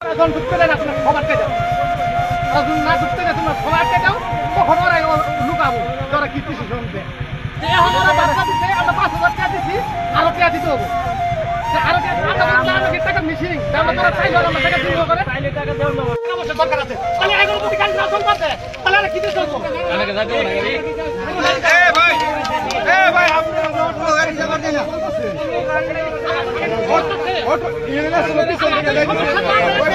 যখন ঢুকতে না তোমার খবরকে যাও। না ঢুকতে দেয় তোমার খবরকে যাও তখন ওরা লুকাবো তোরা কি কিছু শুনবে। যে এখন ওরা বাচ্চা দিচ্ছে আমরা পাঁচ হাজার টাকা দিচ্ছি আরও টাকা দিতে হব। যে আরও টাকা আমরা মিশিং তাহলে তোরা চাইলে আমরা টাকা দিব করে। চাইলে টাকা দেওয়া দরকার আছে। তাহলে এগুলো যদি কাজ না চলতে তাহলে আমরা কি দিয়ে চলবো ওই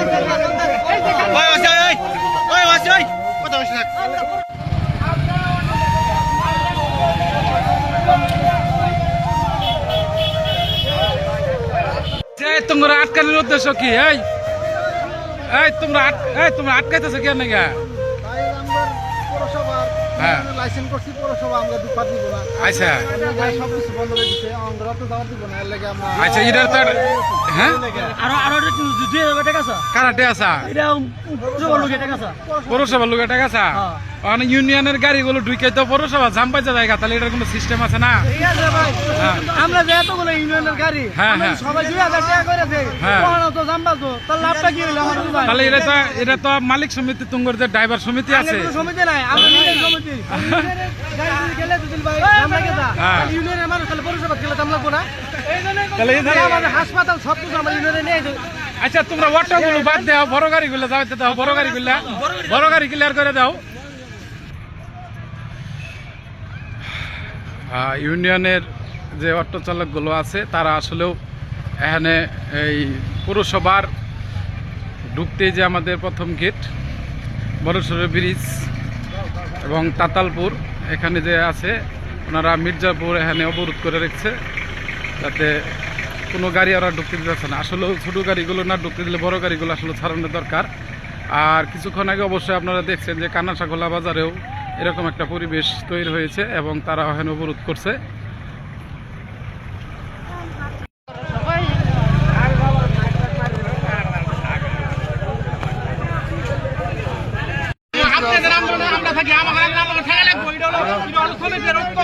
তোমরা আটকানোর উদ্দেশ্য কি এই এই তোমরা আট- এই তোমরা আটকাইতেছো কেন নাকি হ্যাঁ। লাইসেন্স করছি পৌরসভা আমরা দুপার দিব না। আচ্ছা। সব কিছু বন্ধ করে দিচ্ছে আমরা তো যাওয়ার দিব না এর লাগে আমরা আচ্ছা এটার তো হ্যাঁ? আরও আরও দুই হাজার টাকা আছে কারাটে আসা এটা জবর লোক টাকা আছে পৌরসভা লোক টাকা আসা মানে ইউনিয়নের গাড়িগুলো ঢুকে তো পৌরসভা জাম পাইছে জায়গা তাহলে এটার কোনো সিস্টেম আছে না? ঠিক আছে ভাই। হ্যাঁ। আমরা যে এতগুলো ইউনিয়নের গাড়ি হ্যাঁ, হ্যাঁ। সবাই দুই হাজার টাকা করে হ্যাঁ। তাহলে এটা তো এটা তো মালিক সমিতি তুঙ্গর যে ড্রাইভার সমিতি আছে। সমিতি নাই সমিতি। ইউনিয়নের মানুষ তাহলে লাগবো না? হাসপাতাল সব কিছু আমরা ইউনিয়নে নিয়ে আচ্ছা তোমরা অটো গুলো বাদ দাও বড় গাড়ি গুলো যাও দাও বড় গাড়ি গুলা বড় গাড়ি ক্লিয়ার করে দাও। ইউনিয়নের যে অটো চালকগুলো আছে, তারা আসলেও এখানে এই পৌরসভার ঢুকতেই যে আমাদের প্রথম গেট বড়সড় ব্রিজ এবং তাতালপুর এখানে যে আছে, ওনারা মির্জাপুর এখানে অবরোধ করে রেখেছে, যাতে কোনো গাড়ি ওরা ঢুকতে দিতেছে না। আসলে ছোটো গাড়িগুলো না ঢুকতে দিলে বড় গাড়িগুলো আসলে ছাড়ানো দরকার। আর কিছুক্ষণ আগে অবশ্যই আপনারা দেখছেন যে কানাসাগোলা বাজারেও এরকম একটা পরিবেশ তৈরি হয়েছে এবং তারা ওখানে অবরোধ করছে। আপনাদের আমরা আমরা থাকি আমাদের আমরা ঠেকা লাগবো এটা হলো এটা হলো সমিতির ঐক্য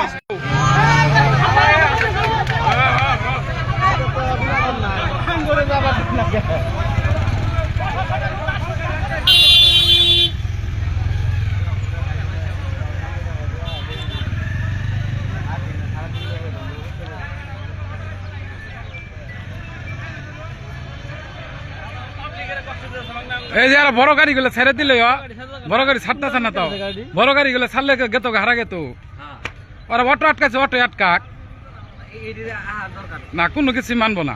এই যে আর বড় গাড়িগুলো ছেড়ে দিলে বড় গাড়ি ছাড়তেছে না তো। বড় গাড়িগুলো ছাড়লে গেত হারা গেত। ওরা অটো আটকাছে অটো আটকাক। না কোনো কিছু মানবো না।